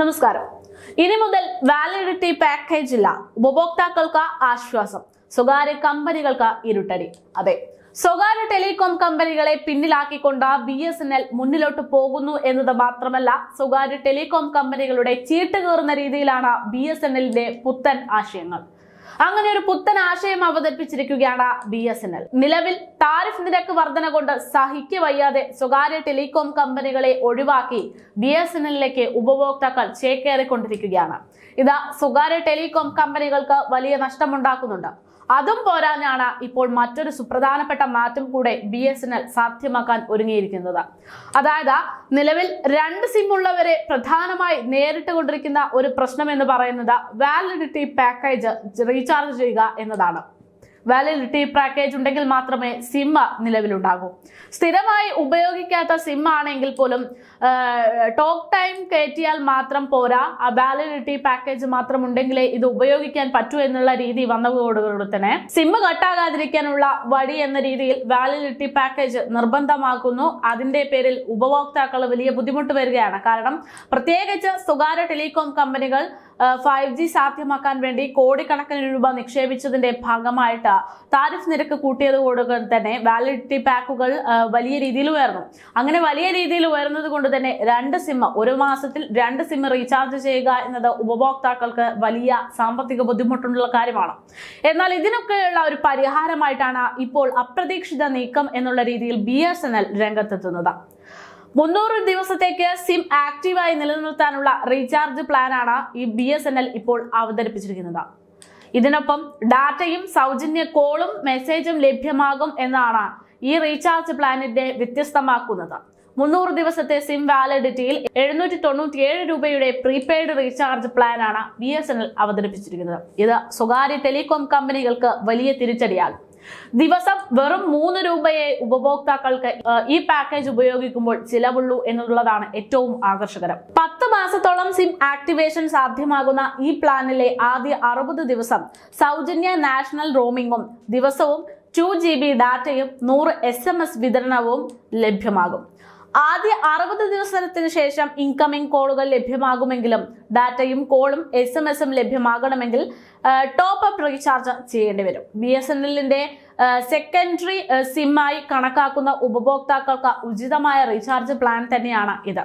നമസ്കാരം. ഇനി മുതൽ വാലിഡിറ്റി പാക്കേജ് ഇല്ല ഉപഭോക്താക്കൾക്ക് ആശ്വാസം. സ്വകാര്യ കമ്പനികൾക്ക് ഇരുട്ടടി. അതെ സ്വകാര്യ ടെലികോം കമ്പനികളെ പിന്നിലാക്കിക്കൊണ്ട് ബി എസ് എൻ എൽ മുന്നിലോട്ട് പോകുന്നു എന്നത് മാത്രമല്ല സ്വകാര്യ ടെലികോം കമ്പനികളുടെ ചീട്ട് കയറുന്ന രീതിയിലാണ് ബി എസ് എൻ എല്ലിന്റെ പുത്തൻ ആശയങ്ങൾ. അങ്ങനെ ഒരു പുത്തൻ ആശയം അവതരിപ്പിച്ചിരിക്കുകയാണ് ബി എസ് എൻ എൽ നിലവിൽ താരിഫ് നിരക്ക് വർധന കൊണ്ട് സഹിക്ക് വയ്യാതെ സ്വകാര്യ ടെലികോം കമ്പനികളെ ഒഴിവാക്കി ബി എസ് എൻ എല്ലിലേക്ക് ഉപഭോക്താക്കൾ ചേക്കേറിക്കൊണ്ടിരിക്കുകയാണ്. ഇത് സ്വകാര്യ ടെലികോം കമ്പനികൾക്ക് വലിയ നഷ്ടമുണ്ടാക്കുന്നുണ്ട്. അതും പോരാഞ്ഞാണ് ഇപ്പോൾ മറ്റൊരു സുപ്രധാനപ്പെട്ട മാറ്റം കൂടെ ബി എസ് എൻ എൽ സാധ്യമാക്കാൻ ഒരുങ്ങിയിരിക്കുന്നത്. അതായത് നിലവിൽ രണ്ട് സിം ഉള്ളവരെ പ്രധാനമായി നേരിട്ട് കൊണ്ടിരിക്കുന്ന ഒരു പ്രശ്നം എന്ന് പറയുന്നത് വാലിഡിറ്റി പാക്കേജ് റീചാർജ് ചെയ്യുക എന്നതാണ്. വാലിഡിറ്റി പാക്കേജ് ഉണ്ടെങ്കിൽ മാത്രമേ സിം നിലവിലുണ്ടാകൂ. സ്ഥിരമായി ഉപയോഗിക്കാത്ത സിം ആണെങ്കിൽ പോലും ടോക്ക് ടൈം കയറ്റിയാൽ മാത്രം പോരാ. ആ വാലിഡിറ്റി പാക്കേജ് മാത്രം ഉണ്ടെങ്കിലേ ഇത് ഉപയോഗിക്കാൻ പറ്റൂ എന്നുള്ള രീതി വന്നതോടുകൂടി തന്നെ. സിം കട്ടാകാതിരിക്കാനുള്ള വഴി എന്ന രീതിയിൽ വാലിഡിറ്റി പാക്കേജ് നിർബന്ധമാക്കുന്നു. അതിന്റെ പേരിൽ ഉപഭോക്താക്കൾ വലിയ ബുദ്ധിമുട്ട് വരികയാണ്. കാരണം പ്രത്യേകിച്ച് സ്വകാര്യ ടെലികോം കമ്പനികൾ ഫൈവ് ജി സാധ്യമാക്കാൻ വേണ്ടി കോടിക്കണക്കിന് രൂപ നിക്ഷേപിച്ചതിന്റെ ഭാഗമായിട്ട് താരിഫ് നിരക്ക് കൂട്ടിയതുകൊണ്ട് തന്നെ വാലിഡിറ്റി പാക്കുകൾ വലിയ രീതിയിൽ ഉയർന്നു. അങ്ങനെ വലിയ രീതിയിൽ ഉയർന്നത് കൊണ്ട് തന്നെ രണ്ട് സിം ഒരു മാസത്തിൽ രണ്ട് സിം റീചാർജ് ചെയ്യുക എന്നത് ഉപഭോക്താക്കൾക്ക് വലിയ സാമ്പത്തിക ബുദ്ധിമുട്ടുള്ള കാര്യമാണ്. എന്നാൽ ഇതിനൊക്കെയുള്ള ഒരു പരിഹാരമായിട്ടാണ് ഇപ്പോൾ അപ്രതീക്ഷിത നീക്കം എന്നുള്ള രീതിയിൽ ബി എസ് എൻ എൽ രംഗത്തെത്തുന്നത്. മുന്നൂറ് ദിവസത്തേക്ക് സിം ആക്റ്റീവായി നിലനിർത്താനുള്ള റീചാർജ് പ്ലാനാണ് ഈ ബി എസ് എൻ എൽ ഇപ്പോൾ അവതരിപ്പിച്ചിരിക്കുന്നത്. ഇതിനൊപ്പം ഡാറ്റയും സൗജന്യ കോളും മെസ്സേജും ലഭ്യമാകും എന്നാണ് ഈ റീചാർജ് പ്ലാനിന്റെ വ്യത്യസ്തമാക്കുന്നത്. മുന്നൂറ് ദിവസത്തെ സിം വാലിഡിറ്റിയിൽ എഴുന്നൂറ്റി തൊണ്ണൂറ്റിയേഴ് രൂപയുടെ പ്രീപെയ്ഡ് റീചാർജ് പ്ലാനാണ് ബി എസ് എൻ എൽ അവതരിപ്പിച്ചിരിക്കുന്നത്. ഇത് സ്വകാര്യ ടെലികോം കമ്പനികൾക്ക് വലിയ തിരിച്ചടിയാകും. ദിവസം വെറും മൂന്ന് രൂപയെ ഉപഭോക്താക്കൾക്ക് ഈ പാക്കേജ് ഉപയോഗിക്കുമ്പോൾ ചിലവുള്ളൂ എന്നുള്ളതാണ് ഏറ്റവും ആകർഷകരം. പത്ത് മാസത്തോളം സിം ആക്ടിവേഷൻ സാധ്യമാകുന്ന ഈ പ്ലാനിലെ ആദ്യ അറുപത് ദിവസം സൗജന്യ നാഷണൽ റോമിംഗും ദിവസവും ടു ജി ബി ഡാറ്റയും നൂറ് എസ് എം എസ് വിതരണവും ലഭ്യമാകും. ആദ്യ അറുപത് ദിവസത്തിന് ശേഷം ഇൻകമിംഗ് കോളുകൾ ലഭ്യമാകുമെങ്കിലും ഡാറ്റയും കോളും എസ് എം എസും ലഭ്യമാകണമെങ്കിൽ ടോപ്പ് അപ്പ് റീചാർജ് ചെയ്യേണ്ടി വരും. ബി എസ് എൻ എല്ലിന്റെ സെക്കൻഡറി സിമ്മായി കണക്കാക്കുന്ന ഉപഭോക്താക്കൾക്ക് ഉചിതമായ റീചാർജ് പ്ലാൻ തന്നെയാണ് ഇത്.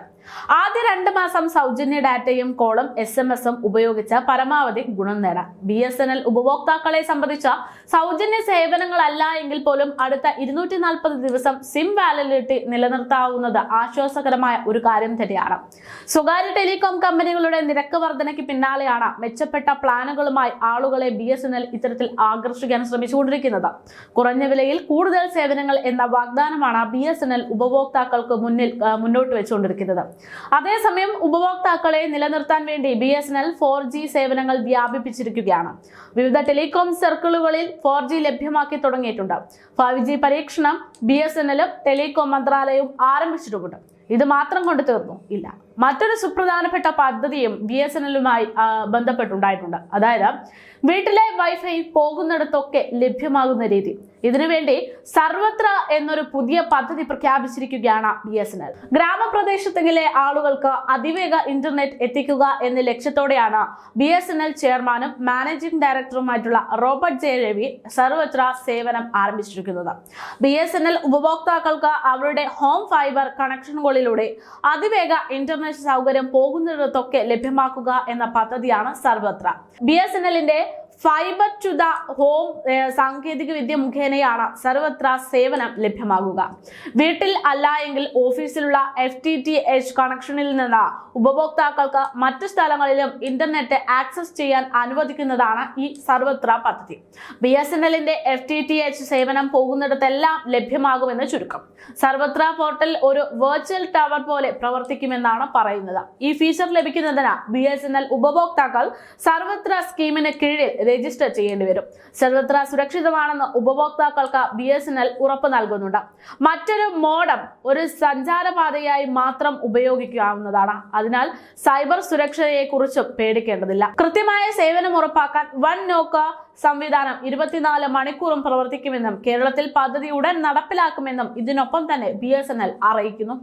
ആദ്യ രണ്ട് മാസം സൗജന്യ ഡാറ്റയും കോളും എസ് എം എസും ഉപയോഗിച്ച് പരമാവധി ഗുണം നേടാം. ബി എസ് എൻ എൽ ഉപഭോക്താക്കളെ സംബന്ധിച്ച സൗജന്യ സേവനങ്ങളല്ല എങ്കിൽ പോലും അടുത്ത ഇരുന്നൂറ്റി നാൽപ്പത് ദിവസം സിം വാലിഡിറ്റി നിലനിർത്താവുന്നത് ആശ്വാസകരമായ ഒരു കാര്യം തന്നെയാണ്. സ്വകാര്യ ടെലികോം കമ്പനികളുടെ നിരക്ക് വർധനയ്ക്ക് പിന്നാലെയാണ് മെച്ചപ്പെട്ട പ്ലാനുകളുമായി ആളുകളെ ബി എസ് എൻ എൽ ഇത്തരത്തിൽ ആകർഷിക്കാൻ ശ്രമിച്ചുകൊണ്ടിരിക്കുന്നത്. കുറഞ്ഞ വിലയിൽ കൂടുതൽ സേവനങ്ങൾ എന്ന വാഗ്ദാനമാണ് ബി എസ് എൻ എൽ ഉപഭോക്താക്കൾക്ക് മുന്നിൽ മുന്നോട്ട് വെച്ചുകൊണ്ടിരിക്കുന്നത്. അതേസമയം ഉപഭോക്താക്കളെ നിലനിർത്താൻ വേണ്ടി B S N L four G സേവനങ്ങൾ വ്യാപിപ്പിച്ചിരിക്കുകയാണ്. വിവിധ ടെലികോം സർക്കിളുകളിൽ ഫോർ ജി ലഭ്യമാക്കി തുടങ്ങിയിട്ടുണ്ട്. ഫൈവ് ജി പരീക്ഷണം ബി എസ് എൻ എല്ലും ടെലികോം മന്ത്രാലയവും ആരംഭിച്ചിട്ടുമുണ്ട്. ഇത് മാത്രം കൊണ്ട് തീർന്നു ഇല്ല. മറ്റൊരു സുപ്രധാനപ്പെട്ട പദ്ധതിയും ബി എസ് എൻ എല്ലുമായി ബന്ധപ്പെട്ടുണ്ടായിട്ടുണ്ട്. അതായത് വീട്ടിലെ വൈഫൈ പോകുന്നിടത്തൊക്കെ ലഭ്യമാകുന്ന രീതി. ഇതിനുവേണ്ടി സർവത്ര എന്നൊരു പുതിയ പദ്ധതി പ്രഖ്യാപിച്ചിരിക്കുകയാണ് ബി എസ് എൻ എൽ. ഗ്രാമപ്രദേശത്തിലെ ആളുകൾക്ക് അതിവേഗ ഇന്റർനെറ്റ് എത്തിക്കുക എന്ന ലക്ഷ്യത്തോടെയാണ് ബി എസ് എൻ എൽ ചെയർമാനും മാനേജിംഗ് ഡയറക്ടറുമായിട്ടുള്ള റോബർട്ട് ജെ. രവി സർവത്ര സേവനം ആരംഭിച്ചിരിക്കുന്നത്. ബി എസ് എൻ എൽ ഉപഭോക്താക്കൾക്ക് അവരുടെ ഹോം ഫൈബർ കണക്ഷനുകളിലൂടെ അതിവേഗ ഇന്റർനെറ്റ് സൗകര്യം പോകുന്നിടത്തൊക്കെ ലഭ്യമാക്കുക എന്ന പദ്ധതിയാണ് സർവത്ര. ബി എസ് എൻ എല്ലിന്റെ ഫൈബർ ടു ദ ഹോം സാങ്കേതിക വിദ്യ മുഖേനയാണ് സർവത്ര സേവനം ലഭ്യമാകുക. വീട്ടിൽ അല്ല എങ്കിൽ ഓഫീസിലുള്ള എഫ് ടി ടി എച്ച് കണക്ഷനിൽ നിന്ന് ഉപഭോക്താക്കൾക്ക് മറ്റു സ്ഥലങ്ങളിലും ഇന്റർനെറ്റ് ആക്സസ് ചെയ്യാൻ അനുവദിക്കുന്നതാണ് ഈ സർവത്ര പദ്ധതി. ബി എസ് എൻ എല്ലിന്റെ എഫ് ടി ടി എച്ച് സേവനം പോകുന്നിടത്തെല്ലാം ലഭ്യമാകുമെന്ന് ചുരുക്കം. സർവത്ര പോർട്ടൽ ഒരു വെർച്വൽ ടവർ പോലെ പ്രവർത്തിക്കുമെന്നാണ് പറയുന്നത്. ഈ ഫീച്ചർ ലഭിക്കുന്നതിന് ബി എസ് എൻ എൽ ഉപഭോക്താക്കൾ സർവത്ര സ്കീമിന് കീഴിൽ രജിസ്റ്റർ ചെയ്യേണ്ടി വരും. സർവത്ര സുരക്ഷിതമാണെന്ന് ഉപഭോക്താക്കൾക്ക് ബി എസ് എൻ എൽ ഉറപ്പ് നൽകുന്നുണ്ട്. മറ്റൊരു മോഡം ഒരു സഞ്ചാരപാതയായി മാത്രം ഉപയോഗിക്കാവുന്നതാണ്. അതിനാൽ സൈബർ സുരക്ഷയെക്കുറിച്ചും പേടിക്കേണ്ടതില്ല. കൃത്യമായ സേവനം ഉറപ്പാക്കാൻ വൺ നോക്ക സംവിധാനം ഇരുപത്തിനാല് മണിക്കൂറും പ്രവർത്തിക്കുമെന്നും കേരളത്തിൽ പദ്ധതി ഉടൻ നടപ്പിലാക്കുമെന്നും ഇതിനൊപ്പം തന്നെ ബി അറിയിക്കുന്നു.